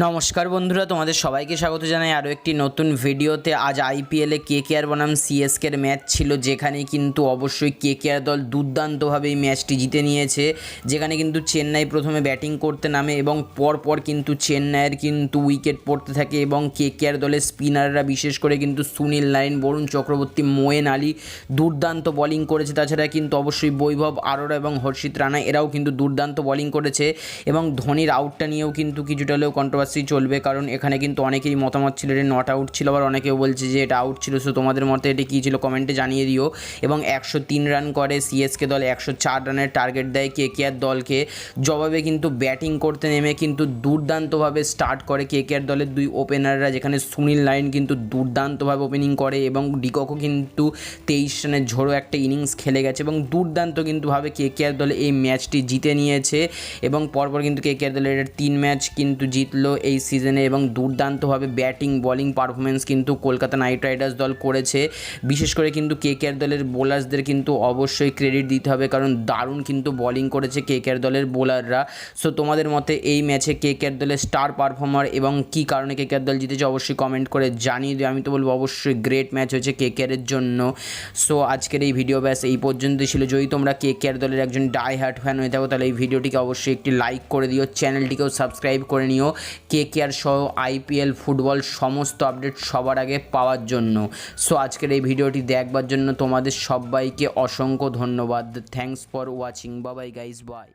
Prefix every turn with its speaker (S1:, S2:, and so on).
S1: নমস্কার বন্ধুরা, তোমাদের সবাইকে স্বাগত জানাই আরও একটি নতুন ভিডিওতে। আজ আইপিএলে কে কে আর বনাম সিএসকের ম্যাচ ছিল, যেখানে কিন্তু অবশ্যই কে কে আর দল দুর্দান্তভাবে এই ম্যাচটি জিতে নিয়েছে, যেখানে কিন্তু চেন্নাই প্রথমে ব্যাটিং করতে নামে এবং পরপর কিন্তু চেন্নাইয়ের কিন্তু উইকেট পড়তে থাকে এবং কে কে আর দলের স্পিনাররা, বিশেষ করে কিন্তু সুনীল নাইন বরুণ চক্রবর্তী, মোয়েন আলী দুর্দান্ত বোলিং করেছে। তাছাড়া কিন্তু অবশ্যই বৈভব আরোরা এবং হর্ষিত রানা, এরাও কিন্তু দুর্দান্ত বোলিং করেছে এবং ধোনির আউটটা নিয়েও কিন্তু কিছুটা হলেও কন্ট্রোভার্সি চলবে, কারণ এখানে কিন্তু অনেকেরই মতামত ছিল যে নট আউট ছিল, আবার অনেকেও বলছে যে এটা আউট ছিল। সো তোমাদের মতে এটা কী ছিল? কমেন্টে জানিয়ে দিও। এবং একশো তিন রান করে সিএসকে দল একশো চার রানের টার্গেট দেয়। কে কে আর দলকে জবাবে কিন্তু ব্যাটিং করতে নেমে কিন্তু দুর্দান্তভাবে স্টার্ট করে কে কে আর দলের দুই ওপেনাররা যেখানে সুনীল লাইন কিন্তু দুর্দান্তভাবে ওপেনিং করে এবং ডিককও কিন্তু তেইশ রানের ঝোড়ো একটা ইনিংস খেলে গেছে এবং দুর্দান্ত কিন্তু ভাবে কে কে আর দলে এই ম্যাচটি জিতে নিয়েছে। এবং পরপর কিন্তু কে কে আর দলের এটা তিন ম্যাচ কিন্তু জিতলো। এই সিজনে এবং দুর্দান্তভাবে ব্যাটিং বলিং পারফরমেন্স কিন্তু কলকাতা নাইট রাইডার্স দল করেছে। বিশেষ করে কিন্তু কে কে আর দলের বোলার্সদের কিন্তু অবশ্যই ক্রেডিট দিতে হবে, কারণ দারুণ কিন্তু বলিং করেছে কে কে আর দলের বোলাররা সো তোমাদের মতে এই ম্যাচে কে কে আর দলের স্টার পারফর্মার এবং কী কারণে কে কে আর দল জিতেছে অবশ্যই কমেন্ট করে জানিয়ে দিও। আমি তো বলব অবশ্যই গ্রেট ম্যাচ হয়েছে কে কে আরের জন্য। সো আজকের এই ভিডিও ব্যাস এই পর্যন্তই ছিল। যদি তোমরা কে কে আর দলের একজন ডাই হার্ট ফ্যান হয়ে থাকো, তাহলে এই ভিডিওটিকে অবশ্যই একটি লাইক করে দিও। চ্যানেলটিকেও সাবস্ক্রাইব করে নিও। কে কে আর সহ আইপিএল ফুটবল সমস্ত আপডেট সবার আগে পাওয়ার জন্য। সো আজকের এই ভিডিওটি দেখবার জন্য তোমাদের সবাইকে অসংখ্য ধন্যবাদ। Thanks for watching bye bye guys bye